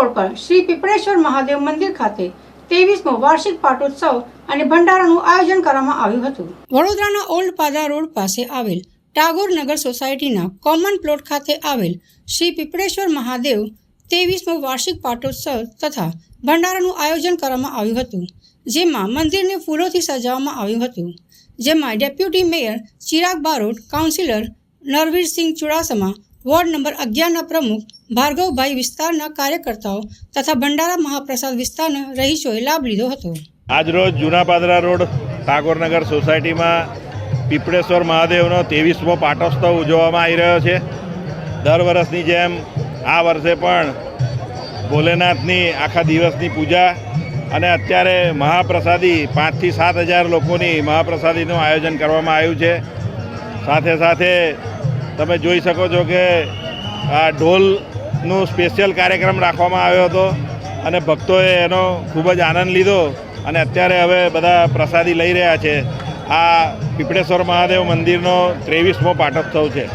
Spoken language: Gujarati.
રોડ પર શ્રી પીપળેશ્વર મહાદેવ મંદિર ખાતે ત્રેવીસમો વાર્ષિક પાટોત્સવ અને ભંડારાનું આયોજન કરવામાં આવ્યું હતું. વડોદરાના ઓલ્ડ પાદરા રોડ પાસે આવેલ ટાગોર નગર સોસાયટીના કોમન પ્લોટ ખાતે આવેલ શ્રી પીપળેશ્વર મહાદેવ ત્રેવીસમો વાર્ષિક પાટોત્સવ તથા ભંડારાનું આયોજન કરવામાં આવ્યું હતું, જેમાં મંદિરને ફૂલોથી સજાવવામાં આવ્યું હતું, જેમાં deputy mayor Chirag Barot, councillor Narvirsinh Chudasama ward number અગિયારના પ્રમુખ ભાર્ગવભાઈ વિસ્તારના કાર્યકર્તાઓ તથા ભંડારા મહાપ્રસાદ વિસ્તારના રહીશોએ લાભ લીધો હતો. આજરોજ જૂના પાદરા રોડ ટાગોરનગર સોસાયટીમાં પીપળેશ્વર મહાદેવનો ત્રેવીસમો પાટોત્સવ ઉજવવામાં આવી રહ્યો છે. દર વર્ષની જેમ આ વર્ષે પણ ભોલેનાથની આખા દિવસની પૂજા અને અત્યારે મહાપ્રસાદી પાંચથી સાત હજાર લોકોની મહાપ્રસાદીનું આયોજન કરવામાં આવ્યું છે. સાથે સાથે તમે જોઈ શકો છો કે આ ઢોલનું સ્પેશિયલ કાર્યક્રમ રાખવામાં આવ્યો હતો અને ભક્તોએ એનો ખૂબ જ આનંદ લીધો અને અત્યારે હવે બધા પ્રસાદી લઈ રહ્યા છે. આ પીપળેશ્વર મહાદેવ મંદિરનો ત્રેવીસમો પાટોત્સવ છે.